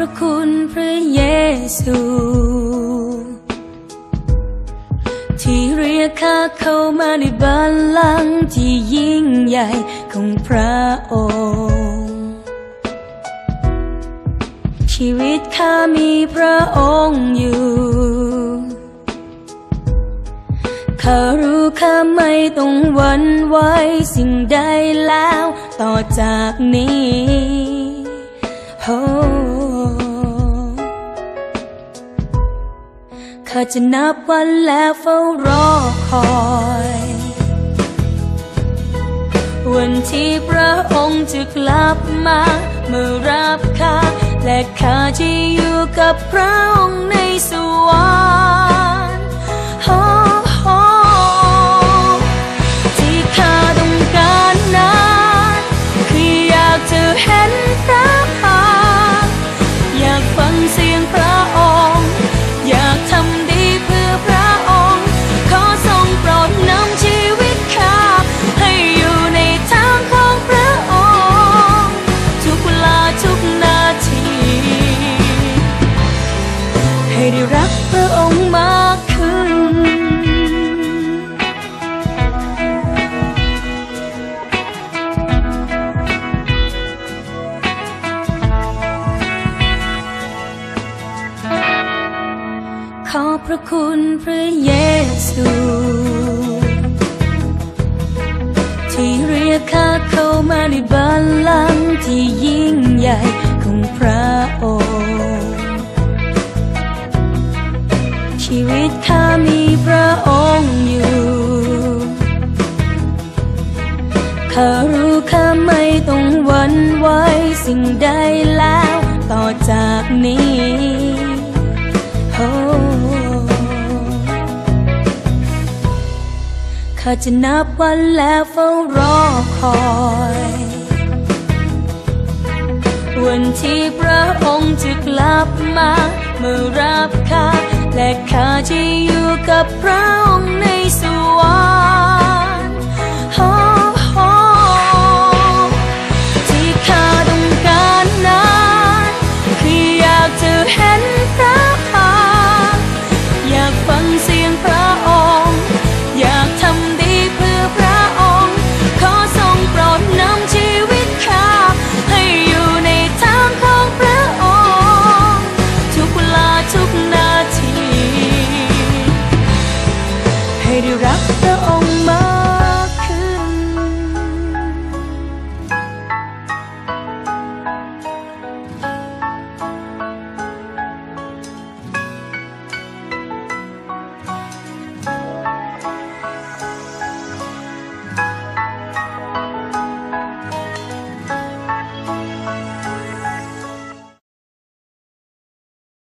พระคุณพระเยซู ที่เรียกข้าเข้ามาในบัลลังก์ที่ยิ่งใหญ่ของพระองค์ ชีวิตข้ามีพระองค์อยู่ข้ารู้ข้าไม่ต้องหวันไหวสิ่งใดแล้วต่อจากนี้โอ้ข้าจะนับวันแล้วเฝ้ารอคอย วันที่พระองค์จะกลับมาเมื่อรับข้าและข้าจะอยู่กับพระองค์ในสวรรค์ รักพระองค์มากขึ้น ขอบพระคุณพระเยซู ที่เรียกข้าเข้ามาในบัลลังก์ที่ยิ่งใหญ่ของพระองค์ ชีวิตข้ามีพระองค์อยู่ข้ารู้ข้าไม่ต้องหวันไหวสิ่งใดแล้วต่อจากนี้โอ้ข้าจะนับวันแล้วเฝ้ารอคอยวันที่พระองค์จะกลับมา เมื่อรับข้า และข้าจะอยู่กับพระองค์ในสวร Florida